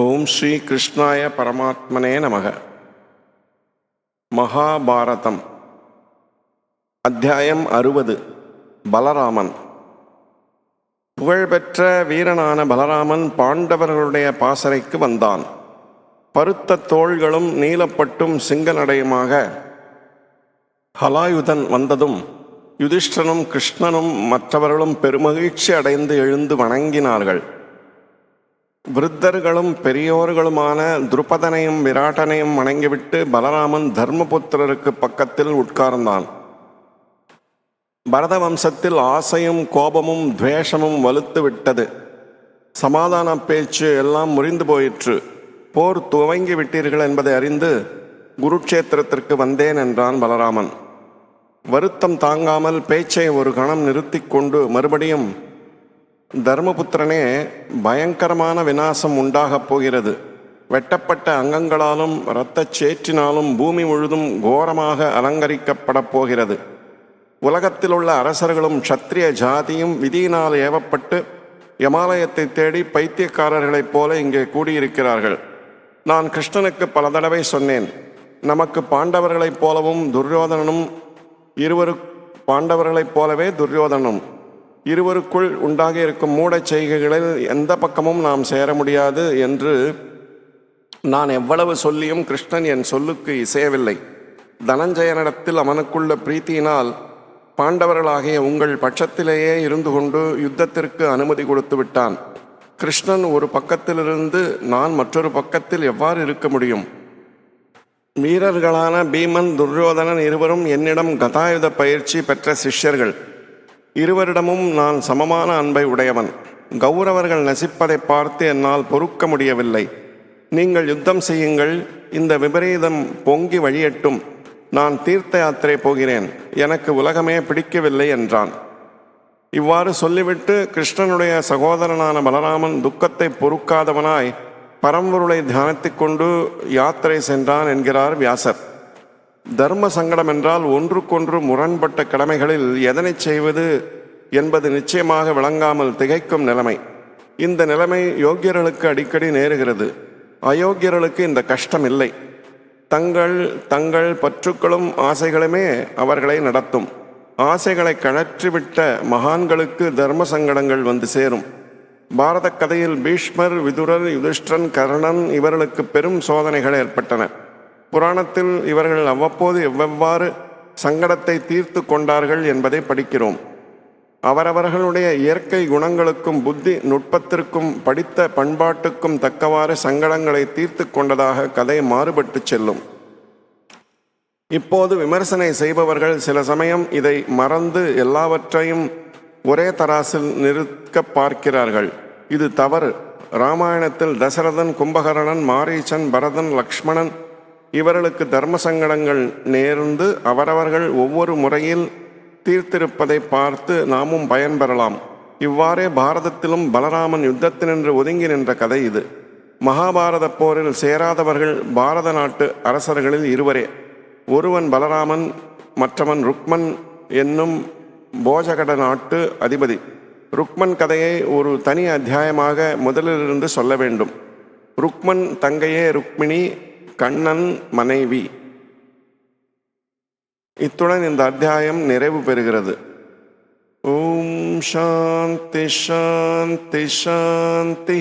ஓம் ஸ்ரீ கிருஷ்ணாய பரமாத்மனே நமக. மகாபாரதம். அத்தியாயம் அறுபது. பலராமன். புகழ்பெற்ற வீரனான பலராமன் பாண்டவர்களுடைய பாசறைக்கு வந்தான். பருத்த தோள்களும் நீலப்பட்டும் சிங்கநடையுமாக ஹலாயுதன் வந்ததும் யுதிஷ்டனும் கிருஷ்ணனும் மற்றவர்களும் பெருமகிழ்ச்சி அடைந்து எழுந்து வணங்கினார்கள். விருத்தர்களும் பெரியோர்களுமான துருபதனையும் விராட்டனையும் வணங்கிவிட்டு பலராமன் தர்மபுத்திரருக்கு பக்கத்தில் உட்கார்ந்தான். பரத வம்சத்தில் ஆசையும் கோபமும் துவேஷமும் வலுத்து விட்டது. சமாதான பேச்சு எல்லாம் முறிந்து போயிற்று. போர் துவங்கி விட்டீர்கள் என்பதை அறிந்து குருட்சேத்திரத்திற்கு வந்தேன் என்றான் பலராமன். வருத்தம் தாங்காமல் பேச்சை ஒரு கணம் நிறுத்தி கொண்டு மறுபடியும் தர்மபுத்திரனே பயங்கரமான விநாசம் உண்டாகப் போகிறது. வெட்டப்பட்ட அங்கங்களாலும் இரத்தச் சேற்றினாலும் பூமி முழுதும் கோரமாக அலங்கரிக்கப்படப் போகிறது. உலகத்தில் உள்ள அரசர்களும் சத்திரிய ஜாதியும் விதியினால் ஏவப்பட்டு யமாலயத்தை தேடி பைத்தியக்காரர்களைப் போல இங்கே கூடியிருக்கிறார்கள். நான் கிருஷ்ணனுக்கு பல தடவை சொன்னேன் நமக்கு பாண்டவர்களைப் போலவும் துரியோதனனும் இருவரு பாண்டவர்களைப் போலவே துரியோதனனும். இருவருக்குள் உண்டாக இருக்கும் மூடச் செய்கைகளில் எந்த பக்கமும் நாம் சேர முடியாது என்று நான் எவ்வளவு சொல்லியும் கிருஷ்ணன் என் சொல்லுக்கு இசையவில்லை. தனஞ்சயனிடத்தில் அவனுக்குள்ள பிரீத்தியினால் பாண்டவர்களாகிய உங்கள் பட்சத்திலேயே இருந்து கொண்டு யுத்தத்திற்கு அனுமதி கொடுத்து விட்டான். கிருஷ்ணன் ஒரு பக்கத்திலிருந்து நான் மற்றொரு பக்கத்தில் எவ்வாறு இருக்க முடியும்? வீரர்களான பீமன் துரியோதனன் இருவரும் என்னிடம் கதாயுத பயிற்சி பெற்ற சிஷ்யர்கள். இருவரிடமும் நான் சமமான அன்பை உடையவன். கௌரவர்கள் நசிப்பதை பார்த்து என்னால் பொறுக்க முடியவில்லை. நீங்கள் யுத்தம் செய்யுங்கள். இந்த விபரீதம் பொங்கி வழியட்டும். நான் தீர்த்த யாத்திரை போகிறேன். எனக்கு உலகமே பிடிக்கவில்லை என்றான். இவ்வாறு சொல்லிவிட்டு கிருஷ்ணனுடைய சகோதரனான பலராமன் துக்கத்தை பொறுக்காதவனாய் பரம்பொருளை தியானித்துக் கொண்டு யாத்திரை சென்றான் என்கிறார் வியாசர். தர்ம சங்கடம் என்றால் ஒன்றுக்கொன்று முரண்பட்ட கடமைகளில் எதனை செய்வது என்பது நிச்சயமாக விளங்காமல் திகைக்கும் நிலைமை. இந்த நிலைமை யோக்கியர்களுக்கு அடிக்கடி நேருகிறது. அயோக்கியர்களுக்கு இந்த கஷ்டம் இல்லை தங்கள் தங்கள் பற்றுக்களும் ஆசைகளுமே அவர்களை நடத்தும். ஆசைகளை கழற்றிவிட்ட மகான்களுக்கு தர்ம சங்கடங்கள் வந்து சேரும். பாரத கதையில் பீஷ்மர் விதுரர் யுதிஷ்டன் கர்ணன் இவர்களுக்கு பெரும் சோதனைகள் ஏற்பட்டன. புராணத்தில் இவர்கள் அவ்வப்போது எவ்வெவ்வாறு சங்கடத்தை தீர்த்து கொண்டார்கள் என்பதை படிக்கிறோம். அவரவர்களுடைய இயற்கை குணங்களுக்கும் புத்தி நுட்பத்திற்கும் படித்த பண்பாட்டுக்கும் தக்கவாறு சங்கடங்களை தீர்த்து கொண்டதாக கதை மாறுபட்டு செல்லும். இப்போது விமர்சனை செய்பவர்கள் சில சமயம் இதை மறந்து எல்லாவற்றையும் ஒரே தராசில் நிறுக்க பார்க்கிறார்கள். இது தவறு. ராமாயணத்தில் தசரதன் கும்பகரணன் மாரீச்சன் பரதன் லக்ஷ்மணன் இவர்களுக்கு தர்ம சங்கடங்கள் நேர்ந்து அவரவர்கள் ஒவ்வொரு முறையில் தீர்த்திருப்பதை பார்த்து நாமும் பயன்பெறலாம் இவ்வாறே பாரதத்திலும் பலராமன் யுத்தத்தினின்று ஒதுங்கி நின்ற கதை இது. மகாபாரத போரில் சேராதவர்கள் பாரத நாட்டு அரசர்களில் இருவரே. ஒருவன் பலராமன் மற்றவன் ருக்மன் என்னும் போஜகட நாட்டு அதிபதி. ருக்மன் கதையை ஒரு தனி அத்தியாயமாக முதலிலிருந்து சொல்ல வேண்டும். ருக்மன் தங்கையே ருக்மிணி கண்ணன் மனைவி. இத்துடன் இந்த அத்தியாயம் நிறைவு பெறுகிறது. ஓம் சாந்தி சாந்தி சாந்தி.